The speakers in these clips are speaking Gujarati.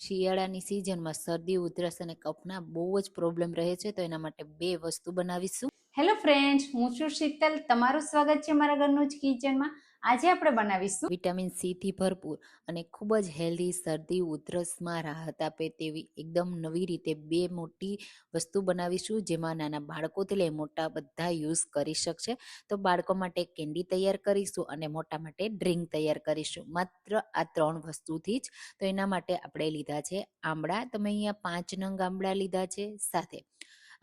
શિયાળાની સિઝનમાં શરદી, ઉધરસ અને કફના બહુ જ પ્રોબ્લેમ રહે છે, તો એના માટે બે વસ્તુ બનાવીશું. હેલો ફ્રેન્ડ્સ હું છું શીતલ. તમારું સ્વાગત છે મારા ઘરનું જ કિચનમાં આજે આપણે બનાવીશું વિટામિન સી થી ભરપૂર અને ખૂબ જ હેલ્ધી, શરદી, ઉધરસમાં રાહત આપે તેવી એકદમ નવી રીતે બે મોટી વસ્તુ બનાવીશું, જેમાં નાના બાળકોથી લઈ મોટા બધા યુઝ કરી શકશે. તો બાળકો માટે કેન્ડી તૈયાર કરીશું અને મોટા માટે ડ્રિંક તૈયાર કરીશું. માત્ર આ ત્રણ વસ્તુથી જ. તો એના માટે આપણે લીધા છે આંબળા તમે અહીંયા પાંચ નંગ આંબળા લીધા છે સાથે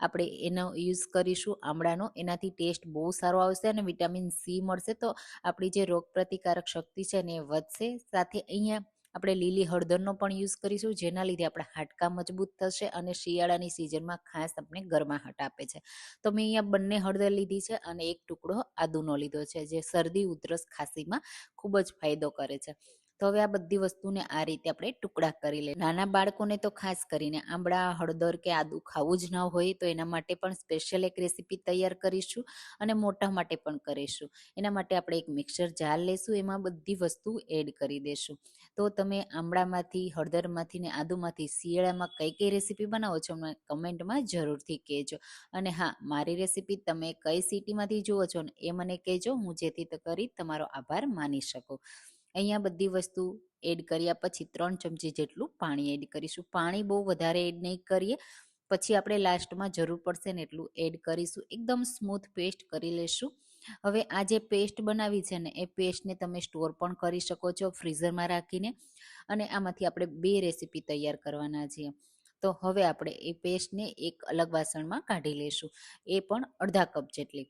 આપણે એનો યુઝ કરીશું. આમળાનો એનાથી ટેસ્ટ બહુ સારો આવશે અને વિટામિન સી મળશે. તો આપણી જે રોગ પ્રતિકારક શક્તિ છે ને એ વધશે. સાથે અહીંયા આપણે લીલી હળદરનો પણ યુઝ કરીશું, જેના લીધે આપણા હાડકાં મજબૂત થશે અને શિયાળાની સિઝનમાં ખાસ આપણે ગરમાહટ આપે છે. તો મેં અહીંયા બંને હળદર લીધી છે અને એક ટુકડો આદુનો લીધો છે, જે શરદી, ઉધરસ ખાંસીમાં ખૂબ જ ફાયદો કરે છે. તો હવે આ બધી વસ્તુને આ રીતે આપણે ટુકડા કરી લઈએ. નાના બાળકોને તો ખાસ કરીને આંબળા, હળદર કે આદુ ખાવું જ ન હોય તો એના માટે પણ સ્પેશિયલ એક રેસીપી તૈયાર કરીશું અને મોટા માટે પણ કરીશું. એના માટે આપણે એક મિક્સર જાર લેશું, એમાં બધી વસ્તુ એડ કરી દેશું. તો તમે આંબળામાંથી, હળદરમાંથી ને આદુમાંથી શિયાળામાં કઈ કઈ રેસીપી બનાવો છો મને કમેન્ટમાં જરૂરથી કહેજો. અને હા, મારી રેસીપી તમે કઈ સિટીમાંથી જુઓ છો ને એ મને કહેજો, હું જેથી કરી તમારો આભાર માની શકું. અહીંયા બધી વસ્તુ એડ કર્યા પછી ત્રણ ચમચી જેટલું પાણી એડ કરીશું. પાણી બહુ વધારે એડ નહીં કરીએ. પછી આપણે લાસ્ટમાં જરૂર પડશે ને એટલું એડ કરીશું. એકદમ સ્મૂથ પેસ્ટ કરી લેશું. હવે આ જે પેસ્ટ બનાવી છે ને, એ પેસ્ટને તમે સ્ટોર પણ કરી શકો છો ફ્રીઝરમાં રાખીને અને આમાંથી આપણે બે રેસીપી તૈયાર કરવાના છીએ. તો હવે આપણે એ પેસ્ટને એક અલગ વાસણમાં કાઢી લેશું. એ પણ અડધા કપ જેટલી.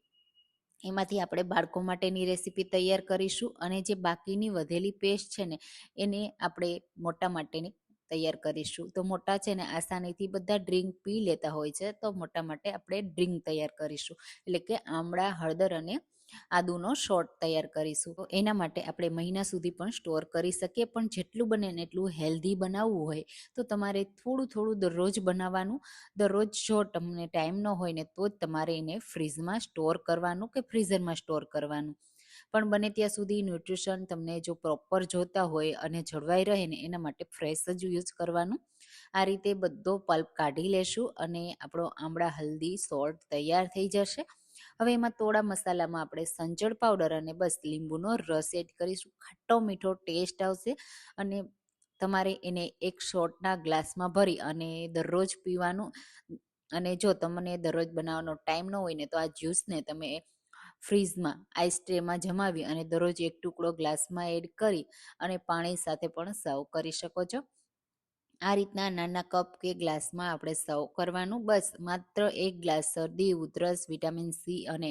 એમાંથી આપણે બાળકો માટેની રેસીપી તૈયાર કરીશું અને જે બાકીની વધેલી પેસ્ટ છે ને, એને આપણે મોટા માટેની તૈયાર કરીશું. તો મોટા છે ને, આસાનીથી બધા ડ્રિંક પી લેતા હોય છે, તો મોટા માટે આપણે ડ્રિંક તૈયાર કરીશું. એટલે કે આમળા, હળદર અને આદુનો શોર્ટ તૈયાર કરીશું. તો એના માટે આપણે મહિના સુધી પણ સ્ટોર કરી શકીએ. પણ જેટલું બને ને એટલું હેલ્ધી બનાવવું હોય, તો તમારે થોડું થોડું દરરોજ બનાવવાનું. દરરોજ જો તમને ટાઈમ ન હોય ને, તો જ તમારે એને ફ્રીઝમાં સ્ટોર કરવાનું કે ફ્રીઝરમાં સ્ટોર કરવાનું. પણ બને ત્યાં સુધી ન્યુટ્રિશન તમને જો પ્રોપર જોતા હોય અને જળવાઈ રહે ને, એના માટે ફ્રેશ જ યુઝ કરવાનું. આ રીતે બધો પલ્પ કાઢી લેશું અને આપણો આમળા હલ્દી સોલ્ટ તૈયાર થઈ જશે. હવે એમાં થોડા મસાલામાં આપણે સંચળ પાવડર અને બસ લીંબુનો રસ એડ કરીશું. ખાટો મીઠો ટેસ્ટ આવશે અને તમારે એને એક શોર્ટના ગ્લાસમાં ભરી અને દરરોજ પીવાનું. અને જો તમને દરરોજ બનાવવાનો ટાઈમ ન હોય ને તો આ જ્યુસને તમે ફ્રીઝમાં, આઈસ ટ્રેમાં જમાવી અને દરરોજ એક ટુકડો ગ્લાસમાં એડ કરી અને પાણી સાથે પણ સર્વ કરી શકો છો. આ રીતના નાના કપ કે ગ્લાસમાં આપણે સર્વ કરવાનું. બસ, માત્ર એક ગ્લાસ શરદી, ઉધરસ, વિટામિન સી અને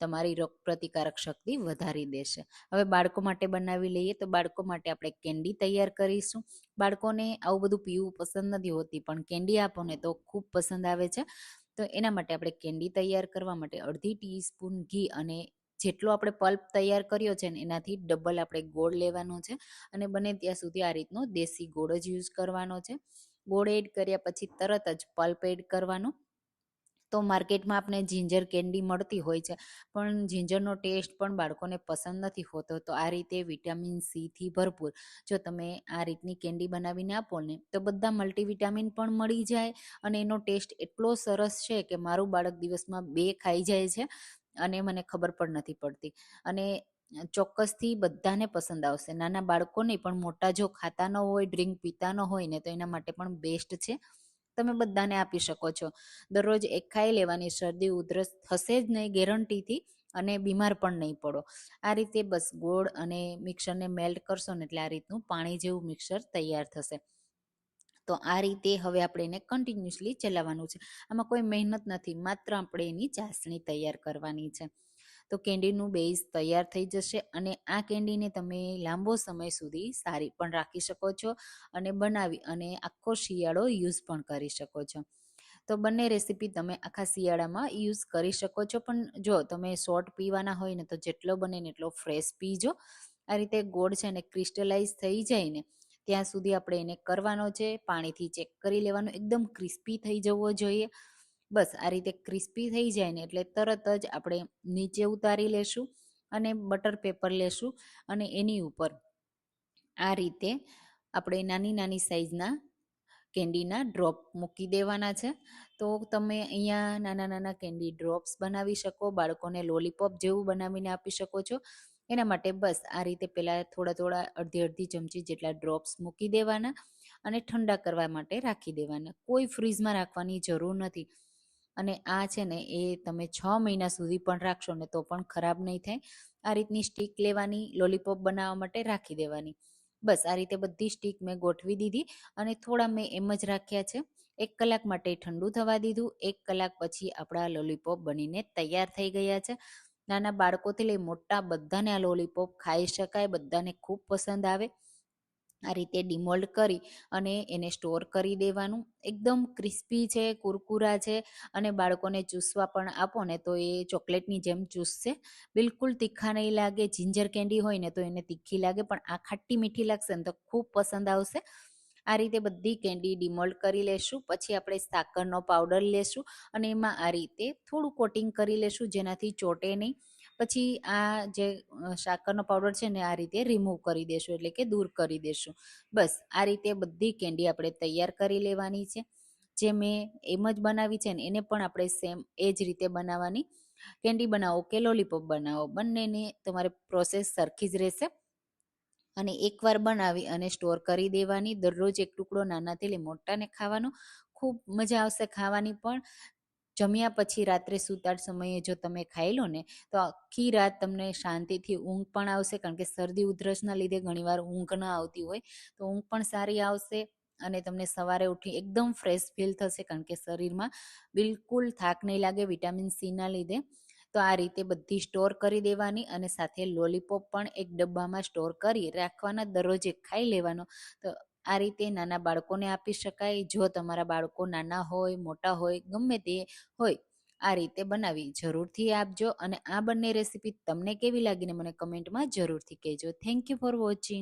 તમારી રોગ પ્રતિકારક શક્તિ વધારી દેશે. હવે બાળકો માટે બનાવી લઈએ તો બાળકો માટે આપણે કેન્ડી તૈયાર કરીશું. બાળકોને આવું બધું પીવું પસંદ નથી હોતી, પણ કેન્ડી આપો ને તો ખૂબ પસંદ આવે છે. તો એના માટે આપણે કેન્ડી તૈયાર કરવા માટે અડધી ટીસ્પૂન ઘી અને જેટલો આપણે પલ્પ તૈયાર કર્યો છે ને, એનાથી ડબલ આપણે ગોળ લેવાનો છે અને બને ત્યાં સુધી આ રીતનો દેશી ગોળ જ યુઝ કરવાનો છે. ગોળ એડ કર્યા પછી તરત જ પલ્પ એડ કરવાનો. તો માર્કેટમાં આપણે જિંજર કેન્ડી મળતી હોય છે, પણ જિંજરનો ટેસ્ટ પણ બાળકોને પસંદ નથી હોતો. તો આ રીતે વિટામિન સીથી ભરપૂર જો તમે આ રીતની કેન્ડી બનાવીને આપો ને, તો બધા મલ્ટીવિટામિન પણ મળી જાય અને એનો ટેસ્ટ એટલો સરસ છે કે મારું બાળક દિવસમાં બે ખાઈ જાય છે. અને મને ખબર પણ નથી પડતી. અને ચોક્કસથી બધાને પસંદ આવશે. નાના બાળકોને પણ મોટા જો ખાતા ન હોય, ડ્રિંક પીતા ન હોય ને તો એના માટે પણ બેસ્ટ છે. તમે બધાને આપી શકો છો. દરરોજ એક ખાઈ લેવાની શરદી, ઉધરસ થશે જ નહીં ગેરંટીથી અને બીમાર પણ નહીં પડો. આ રીતે બસ ગોળ અને મિક્સરને મેલ્ટ કરશો ને એટલે આ રીતનું પાણી જેવું મિક્સર તૈયાર થશે. તો આ રીતે હવે આપણે એને કન્ટિન્યુઅસલી ચલાવવાનું છે. આમાં કોઈ મહેનત નથી, માત્ર આપણે એની ચાસણી તૈયાર કરવાની છે. તો કેન્ડીનું બેઝ તૈયાર થઈ જશે અને આ કેન્ડીને તમે લાંબો સમય સુધી સારી પણ રાખી શકો છો અને બનાવી અને આખો શિયાળો યુઝ પણ કરી શકો છો. તો બંને રેસીપી તમે આખા શિયાળામાં યુઝ કરી શકો છો. પણ જો તમે શોર્ટ પીવાના હોય ને તો જેટલો બને ને એટલો ફ્રેશ પીજો. આ રીતે ગોળ છે ને ક્રિસ્ટલાઇઝ થઈ જાય ને ત્યાં સુધી આપણે એને કરવાનો છે, પાણીથી ચેક કરી લેવાનું, એકદમ ક્રિસ્પી થઈ જવો જોઈએ. બસ, આ રીતે ક્રિસ્પી થઈ જાય ને એટલે તરત જ આપણે નીચે ઉતારી લેશું અને બટર પેપર લેશું અને એની ઉપર આ રીતે આપણે નાની નાની સાઈઝના કેન્ડીના ડ્રોપ મૂકી દેવાના છે. તો તમે અહીંયા નાના નાના કેન્ડી ડ્રોપ્સ બનાવી શકો, બાળકોને લોલીપોપ જેવું બનાવીને આપી શકો છો. એના માટે બસ આ રીતે પહેલાં થોડા થોડા અડધી અડધી ચમચી જેટલા ડ્રોપ્સ મૂકી દેવાના અને ઠંડા કરવા માટે રાખી દેવાના. કોઈ ફ્રીઝમાં રાખવાની જરૂર નથી. અને આ છે ને એ તમે છ મહિના સુધી પણ રાખશો ને તો પણ ખરાબ નહીં થાય. આ રીતની સ્ટીક લેવાની લોલીપોપ બનાવવા માટે રાખી દેવાની. બસ આ રીતે બધી સ્ટીક મેં ગોઠવી દીધી અને થોડા મેં એમ જ રાખ્યા છે. એક કલાક માટે ઠંડુ થવા દીધું, એક કલાક પછી આપણા લોલીપોપ બનીને તૈયાર થઈ ગયા છે. નાના બાળકોથી લઈ મોટા બધાને આ લોલીપોપ ખાઈ શકાય, બધાને ખૂબ પસંદ આવે. આ રીતે ડિમોલ્ડ કરી અને એને સ્ટોર કરી દેવાનું. એકદમ ક્રિસ્પી છે, કુરકુરા છે અને બાળકોને ચૂસવા પણ આપો ને તો એ ચોકલેટની જેમ ચૂસશે. બિલકુલ તીખા નહીં લાગે જિંજર કેન્ડી હોય ને તો એને તીખી લાગે, પણ આ ખાટી મીઠી લાગશે ને તો ખૂબ પસંદ આવશે. આ રીતે બધી કેન્ડી ડિમોલ્ડ કરી લેશું, પછી આપણે સાકરનો પાવડર લેશું અને એમાં આ રીતે થોડું કોટિંગ કરી લેશું જેનાથી ચોટે નહીં. પછી આ જે સાકરનો પાવડર છે ને આ રીતે રિમૂવ કરી દેશું, એટલે કે દૂર કરી દેશું. બસ, આ રીતે બધી કેન્ડી આપણે તૈયાર કરી લેવાની છે. જે મેં એમ જ બનાવી છે ને, એને પણ આપણે સેમ એ જ રીતે બનાવવાની. કેન્ડી બનાવો કે લોલીપોપ બનાવો, બંનેને તમારે પ્રોસેસ સરખી જ રહેશે. અને એકવાર બનાવી અને સ્ટોર કરી દેવાની. દરરોજ એક ટુકડો નાનાથી લઈ મોટાને ખાવાનો. ખૂબ મજા આવશે ખાવાની પણ. જમ્યા પછી રાત્રે સૂતા સમયે જો તમે ખાઈ લો ને, તો આખી રાત તમને શાંતિથી ઊંઘ પણ આવશે. કારણ કે શરદી ઉધરસના લીધે ઘણીવાર ઊંઘ ન આવતી હોય. તો ઊંઘ પણ સારી આવશે અને તમને સવારે ઉઠી એકદમ ફ્રેશ ફીલ થશે. કારણ કે શરીરમાં બિલકુલ થાક નહીં લાગે. વિટામિન સીના લીધે. તો આ રીતે બધી સ્ટોર કરી દેવાની અને સાથે લોલીપોપ પણ એક ડબ્બામાં સ્ટોર કરી રાખવાના, દરરોજ ખાઈ લેવાનો. તો આ રીતે નાના બાળકોને આપી શકાય. જો તમારા બાળકો નાના હોય, મોટા હોય, ગમે તે હોય, આ રીતે બનાવી જરૂરથી આપજો. અને આ બંને રેસીપી તમને કેવી લાગીને મને કમેન્ટમાં જરૂરથી કહેજો. Thank you for watching